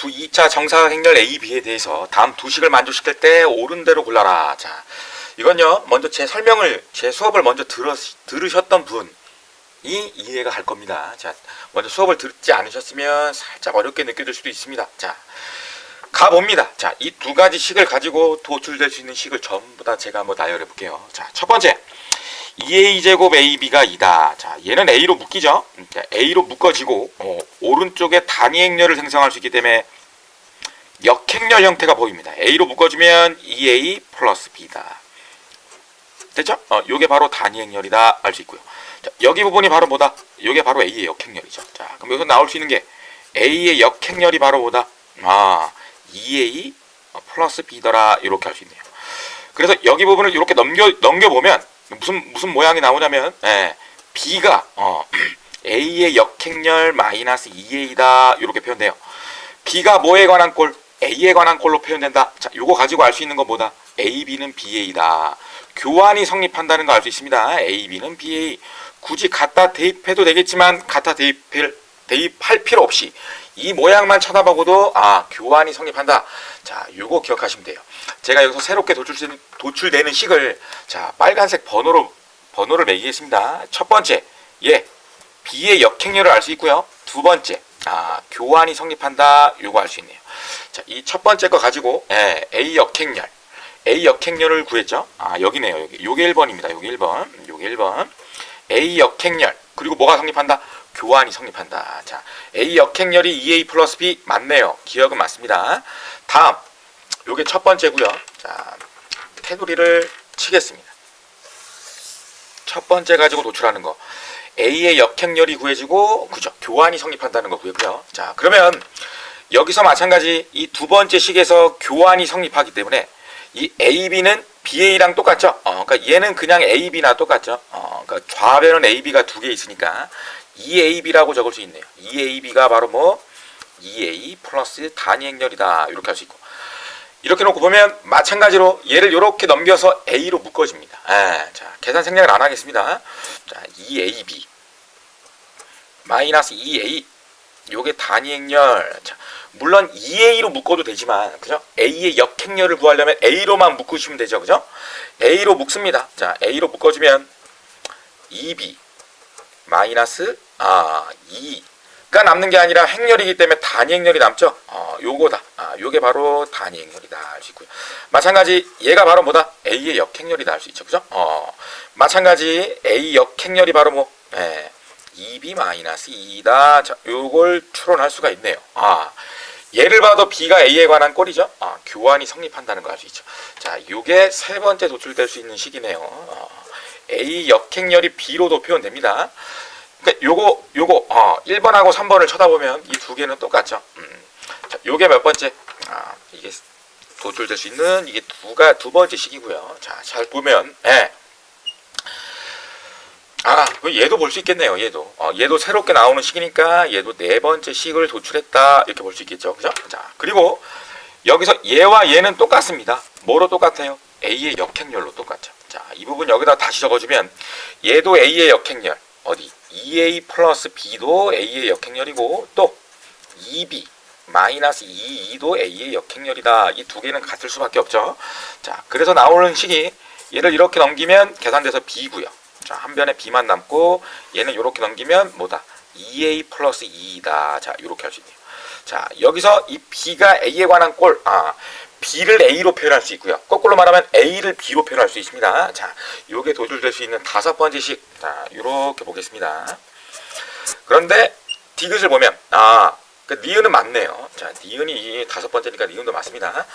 두 2차 정사각행렬 A, B에 대해서 다음 두 식을 만족시킬 때 옳은 대로 골라라. 자, 이건요. 먼저 제 설명을 제 수업을 먼저 들으, 들으셨던 분이 이해가 갈 겁니다. 자, 먼저 수업을 듣지 않으셨으면 살짝 어렵게 느껴질 수도 있습니다. 자, 가봅니다. 자, 이 두 가지 식을 가지고 도출될 수 있는 식을 전부 다 제가 한번 나열해 볼게요. 자, 첫 번째. 2a제곱 ab가 2다. 자, 얘는 a로 묶이죠? 자, a로 묶어지고 어, 오른쪽에 단위 행렬을 생성할 수 있기 때문에 역행렬 형태가 보입니다. a로 묶어주면 2a 플러스 b다. 됐죠? 어, 요게 바로 단위 행렬이다 알 수 있고요. 자, 여기 부분이 바로 뭐다? 요게 바로 a의 역행렬이죠. 자, 그럼 여기서 나올 수 있는 게 a의 역행렬이 바로 뭐다? 아, 2a 플러스 b더라 이렇게 할 수 있네요. 그래서 여기 부분을 이렇게 넘겨 넘겨 보면 무슨 무슨 모양이 나오냐면 예, b가 어, a의 역행렬 마이너스 2a다 이렇게 표현돼요. b가 뭐에 관한 꼴? a에 관한 꼴로 표현된다. 자, 요거 가지고 알 수 있는 건 뭐다? a, b는 ba다. 교환이 성립한다는 거 알 수 있습니다. a, b는 ba. 굳이 갖다 대입해도 되겠지만 갖다 대입할, 대입할 필요 없이 이 모양만 쳐다보고도 아 교환이 성립한다. 자, 요거 기억하시면 돼요. 제가 여기서 새롭게 도출되는, 도출되는 식을 자 빨간색 번호로 번호를 매기겠습니다. 첫 번째, 예, B의 역행렬을 알 수 있고요. 두 번째, 아 교환이 성립한다. 요거 알 수 있네요. 자, 이 첫 번째 거 가지고 예, A 역행렬, A 역행렬을 구했죠. 아 여기네요. 여기 요게 1번입니다. 요게 1번, 요게 1번. A 역행렬 그리고 뭐가 성립한다? 교환이 성립한다. 자, A 역행렬이 2A 플러스 B 맞네요. 기억은 맞습니다. 다음, 요게 첫 번째고요. 자, 테두리를 치겠습니다. 첫 번째 가지고 도출하는 거. A의 역행렬이 구해지고, 그죠? 교환이 성립한다는 거고요. 자, 그러면 여기서 마찬가지 이 두 번째 식에서 교환이 성립하기 때문에 이 AB는 BA랑 똑같죠? 어, 그러니까 얘는 그냥 AB나 똑같죠? 어, 그러니까 좌변은 AB가 두 개 있으니까 2AB라고 적을 수 있네요. 2AB가 바로 뭐 2A 플러스 단위 행렬이다. 이렇게 할 수 있고. 이렇게 놓고 보면 마찬가지로 얘를 이렇게 넘겨서 A로 묶어집니다. 아, 자, 계산 생략을 안 하겠습니다. 자, 2AB 마이너스 2A 요게 단위 행렬. 자, 물론 2A로 묶어도 되지만 그죠? A의 역행렬을 구하려면 A로만 묶으시면 되죠. 그죠? A로 묶습니다. 자, A로 묶어주면 2B 마이너스 아 2가 남는 게 아니라 행렬이기 때문에 단위 행렬이 남죠. 어, 요거다. 아, 요게 바로 단위 행렬이다 할 수 있고요. 마찬가지 얘가 바로 뭐다? A의 역행렬이다 할 수 있죠. 그죠? 어, 마찬가지 A 역행렬이 바로 뭐 예, 2B 마이너스 2다. 자, 요걸 추론할 수가 있네요. 아, 얘를 봐도 B가 A에 관한 꼴이죠. 아, 교환이 성립한다는 걸 알 수 있죠. 자, 요게 세 번째 도출될 수 있는 식이네요. 어, A 역행렬이 B로도 표현됩니다. 그러니까 요거 요거 어, 1번하고 3번을 쳐다보면 이 두 개는 똑같죠. 음. 자, 요게 몇 번째? 아, 이게 도출될 수 있는 이게 두가 두 번째 식이고요. 자, 잘 보면 예. 아, 그 얘도 볼 수 있겠네요. 얘도. 어, 얘도 새롭게 나오는 식이니까 얘도 네 번째 식을 도출했다. 이렇게 볼 수 있겠죠. 그죠? 자, 그리고 여기서 얘와 얘는 똑같습니다. 뭐로 똑같아요? A의 역행렬로 똑같죠. 자, 이 부분 여기다 다시 적어주면 얘도 A의 역행렬. 어디? 2A 플러스 B도 A의 역행렬이고 또 2B 마이너스 2E도 A의 역행렬이다. 이 두 개는 같을 수밖에 없죠. 자, 그래서 나오는 식이 얘를 이렇게 넘기면 계산돼서 B고요. 자, 한 변에 B만 남고 얘는 이렇게 넘기면 뭐다? 2A 플러스 2다. 자, 이렇게 할 수 있네요. 자, 여기서 이 B가 A에 관한 꼴, 아, B를 A로 표현할 수 있고요. 거꾸로 말하면 A를 B로 표현할 수 있습니다. 자, 요게 도출될 수 있는 다섯 번째 식. 자, 이렇게 보겠습니다. 그런데 디귿을 보면 아, 그 니은은 맞네요. 자, 니은이 다섯 번째니까 니은도 맞습니다.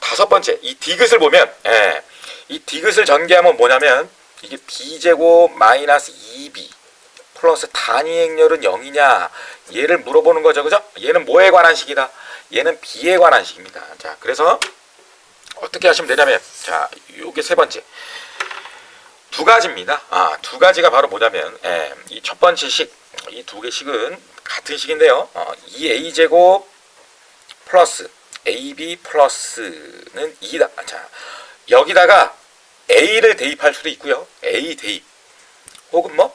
다섯 번째 이 디귿을 보면 예, 이 디귿을 전개하면 뭐냐면 이게 b제곱 마이너스 2b 플러스 단위 행렬은 0이냐 얘를 물어보는 거죠. 그죠? 얘는 뭐에 관한 식이다? 얘는 b에 관한 식입니다. 자, 그래서 어떻게 하시면 되냐면 자, 요게 세 번째. 두 가지입니다. 아, 두 가지가 바로 뭐냐면 예, 이첫 번째 식, 이 두 개 식은 같은 식인데요. 어, 2a 제곱 플러스 ab 플러스는 2다. 자, 여기다가 a를 대입할 수도 있고요. a 대입 혹은 뭐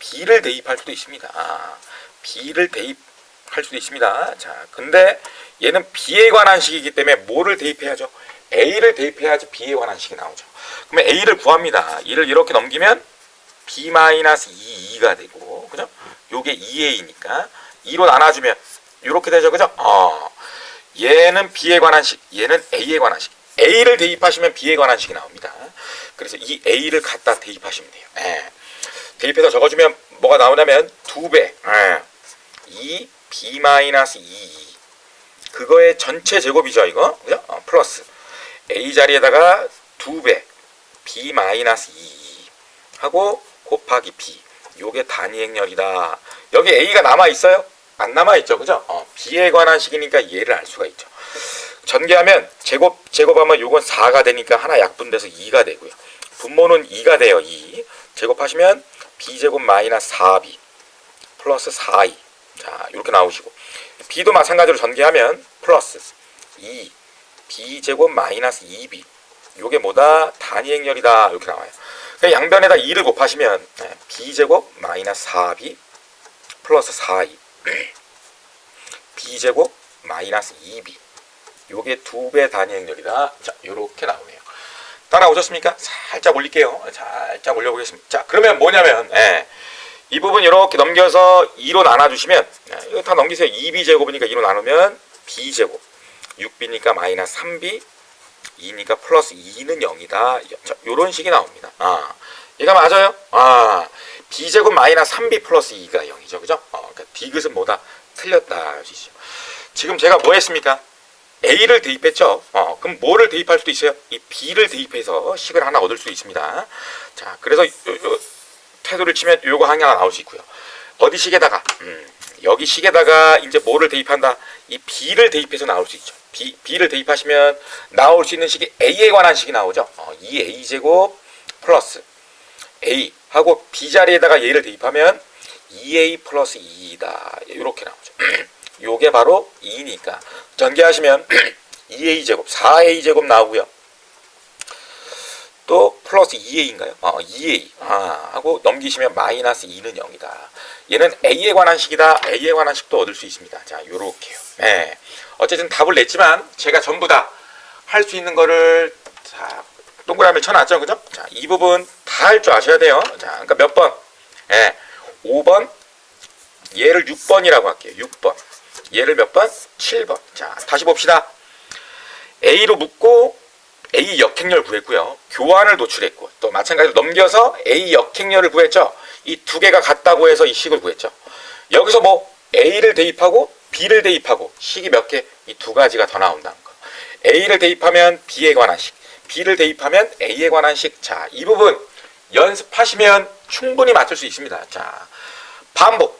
b를 대입할 수도 있습니다. 아, b를 대입할 수도 있습니다. 자, 근데 얘는 B에 관한 식이기 때문에 뭐를 대입해야죠? A를 대입해야지 B에 관한 식이 나오죠. 그러면 A를 구합니다. 이를 이렇게 넘기면 B-2가 되고, 그죠? 요게 2A니까 2로 나눠주면 이렇게 되죠, 그죠? 어, 얘는 B에 관한 식, 얘는 A에 관한 식. A를 대입하시면 B에 관한 식이 나옵니다. 그래서 이 A를 갖다 대입하시면 돼요. 예. 대입해서 적어주면 뭐가 나오냐면 두 배. 예. 2 B 마이너스 2 그거의 전체 제곱이죠, 이거. 그죠? 어, 플러스 A 자리에다가 두 배. B 마이너스 2 하고 곱하기 B. 요게 단위 행렬이다. 여기 A가 남아 있어요? 안 남아 있죠, 그죠? 어, B에 관한 식이니까 얘를 알 수가 있죠. 전개하면 제곱 제곱하면 요건 4가 되니까 하나 약분돼서 2가 되고요. 분모는 2가 돼요. 2. 제곱하시면 b제곱 마이너스 4b 플러스 4i. 자, 이렇게 나오시고 b도 마찬가지로 전개하면 플러스 2 b제곱 마이너스 2b. 요게 뭐다? 단위 행렬이다. 이렇게 나와요. 그러니까 양변에다 2를 곱하시면 네, b제곱 마이너스 4b 플러스 4i b제곱 마이너스 2b 요게 두 배 단위 행렬이다. 자, 요렇게 나오네요. 따라오셨습니까? 살짝 올릴게요. 살짝 올려보겠습니다. 자, 그러면 뭐냐면, 예, 이 부분 이렇게 넘겨서 2로 나눠주시면, 예, 이거 다 넘기세요. 2b 제곱이니까 2로 나누면 b 제곱, 6b니까 마이너스 3b, 2니까 플러스 2는 0이다. 자, 요런 식이 나옵니다. 아, 얘가 맞아요? 아, b 제곱 마이너스 3b 플러스 2가 0이죠. 그죠? 어, 그러니까 디귿은 뭐다? 틀렸다. 지금 제가 뭐 했습니까? A를 대입했죠. 어, 그럼 뭐를 대입할 수도 있어요? 이 B를 대입해서 식을 하나 얻을 수 있습니다. 자, 그래서 요, 요 태도를 치면 요거 하나 나올 수 있고요. 어디 식에다가 음, 여기 식에다가 이제 뭐를 대입한다? 이 B를 대입해서 나올 수 있죠. B, B를 대입하시면 나올 수 있는 식이 A에 관한 식이 나오죠. 어, 2A 제곱 플러스 A 하고 B 자리에다가 얘를 대입하면 2A 플러스 2다. 이렇게 나오죠. 요게 바로 2니까 전개하시면 2a 제곱 4a 제곱 나오고요. 또 플러스 2a인가요? 어, 2a 아, 하고 넘기시면 마이너스 2는 0이다. 얘는 a에 관한 식이다. a에 관한 식도 얻을 수 있습니다. 자, 요렇게요. 네. 어쨌든 답을 냈지만 제가 전부 다 할 수 있는 거를 자, 동그라미 쳐놨죠. 그죠? 자, 이 부분 다 할 줄 아셔야 돼요. 자, 그러니까 몇 번? 예. 5번 얘를 6번이라고 할게요. 6번. 얘를 몇 번? 7번. 자, 다시 봅시다. A로 묶고 A 역행렬 구했고요. 교환을 노출했고 또 마찬가지로 넘겨서 A 역행렬을 구했죠. 이 두 개가 같다고 해서 이 식을 구했죠. 여기서 뭐 A를 대입하고 B를 대입하고 식이 몇 개? 이 두 가지가 더 나온다는 거. A를 대입하면 B에 관한 식, B를 대입하면 A에 관한 식. 자, 이 부분 연습하시면 충분히 맞출 수 있습니다. 자, 반복.